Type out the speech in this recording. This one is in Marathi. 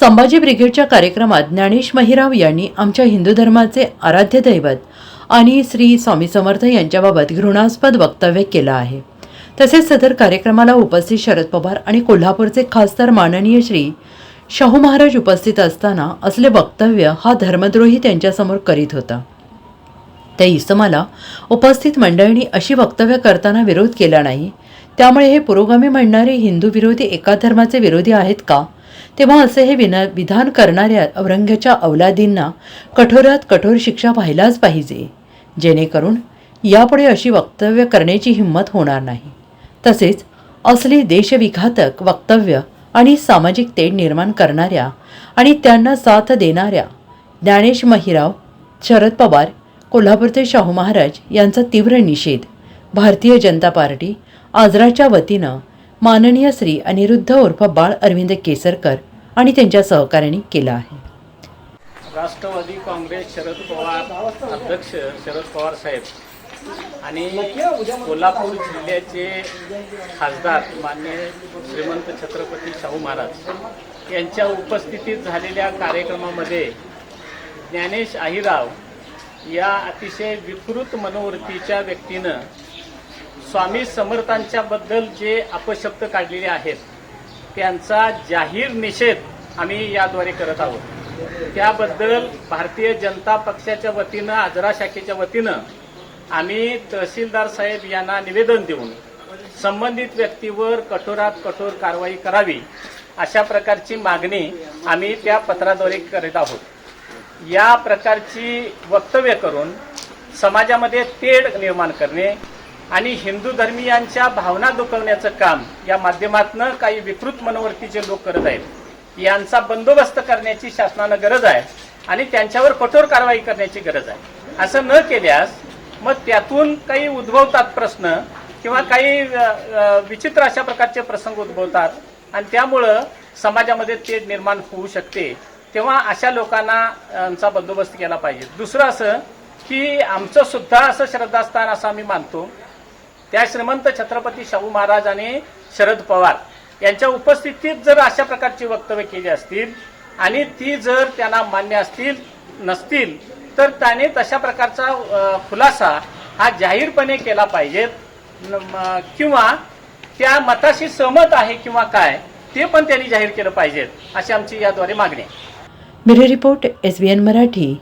संभाजी ब्रिगेडच्या कार्यक्रमात ज्ञानेश महिराव यांनी आमच्या हिंदू धर्माचे आराध्य दैवत आणि श्री स्वामी समर्थ यांच्याबाबत घृणास्पद वक्तव्य केलं आहे. तसेच सदर कार्यक्रमाला उपस्थित शरद पवार आणि कोल्हापूरचे खासदार माननीय श्री शाहू महाराज उपस्थित असताना असले वक्तव्य हा धर्मद्रोही त्यांच्यासमोर करीत होता. त्या इसमाला उपस्थित मंडळींनी अशी वक्तव्य करताना विरोध केला नाही. त्यामुळे हे पुरोगामी म्हणणारे हिंदू विरोधी एका धर्माचे विरोधी आहेत का? तेव्हा असे हे विना विधान करणाऱ्या औरंग्याच्या अवलादींना कठोरात कठोर शिक्षा व्हायलाच पाहिजे. जेणेकरून यापुढे अशी वक्तव्य करण्याची हिंमत होणार नाही. तसेच असली देशविघातक वक्तव्य आणि सामाजिक तेढ निर्माण करणाऱ्या आणि त्यांना साथ देणाऱ्या ज्ञानेश महिराव शरद पवार कोल्हापूरचे शाहू महाराज यांचा तीव्र निषेध भारतीय जनता पार्टी आजराच्या वतीनं माननीय श्री अनिरुद्ध उर्फ बाळ अरविंद केसरकर आणि त्यांच्या सहकार्यांनी केला आहे. राष्ट्रवादी काँग्रेस शरद पवार अध्यक्ष शरद पवार साहेब आणि कोल्हापूर जिल्ह्याचे खासदार मान्य श्रीमंत छत्रपती शाहू महाराज यांच्या उपस्थितीत झालेल्या कार्यक्रमामध्ये ज्ञानेश आहिराव या अतिशय विकृत मनोवृत्तीच्या व्यक्तीनं स्वामी समर्थांच्या बद्दल जे अपशब्द काढलेले आहेत त्यांचा जाहीर निषेध आम्ही याद्वारे करत आहोत. त्याबद्दल भारतीय जनता पक्षाच्या वतीनं आजरा शाखेच्या वतीनं आम्ही तहसीलदार साहेब यांना निवेदन देऊन संबंधित व्यक्तीवर कठोरात कठोर कारवाई करावी अशा प्रकारची मागणी आम्ही त्या पत्राद्वारे करीत आहोत. या प्रकारची वक्तव्य करून समाजामध्ये तेढ निर्माण करणे आणि हिंदू धर्मीयांच्या भावना दुखवण्याचं काम या माध्यमातून काही विकृत मनोवृत्तीचे लोक करत आहेत यांचा बंदोबस्त करण्याची शासनानं गरज आहे आणि त्यांच्यावर कठोर कारवाई करण्याची गरज आहे. असं न केल्यास मग त्यातून काही उद्भवतात प्रश्न किंवा काही विचित्र अशा प्रकारचे प्रसंग उद्भवतात आणि त्यामुळं समाजामध्ये ते निर्माण होऊ शकते तेव्हा अशा लोकांना यांचा बंदोबस्त केला पाहिजे. दुसरं असं की आमचं सुद्धा असं श्रद्धास्थान असं आम्ही मानतो त्या श्रीमंत छत्रपती शाहू महाराज आणि शरद पवार यांच्या उपस्थितीत जर अशा प्रकारची वक्तव्य केली असतील आणि ती जर त्यांना मान्य असतील नसतील तर त्याने तशा प्रकारचा खुलासा हा जाहीरपणे केला पाहिजेत किंवा त्या मताशी सहमत आहे किंवा काय ते पण त्यांनी जाहीर केलं पाहिजेत अशी आमची याद्वारे मागणी आहे. Bureau report S B N Marathi.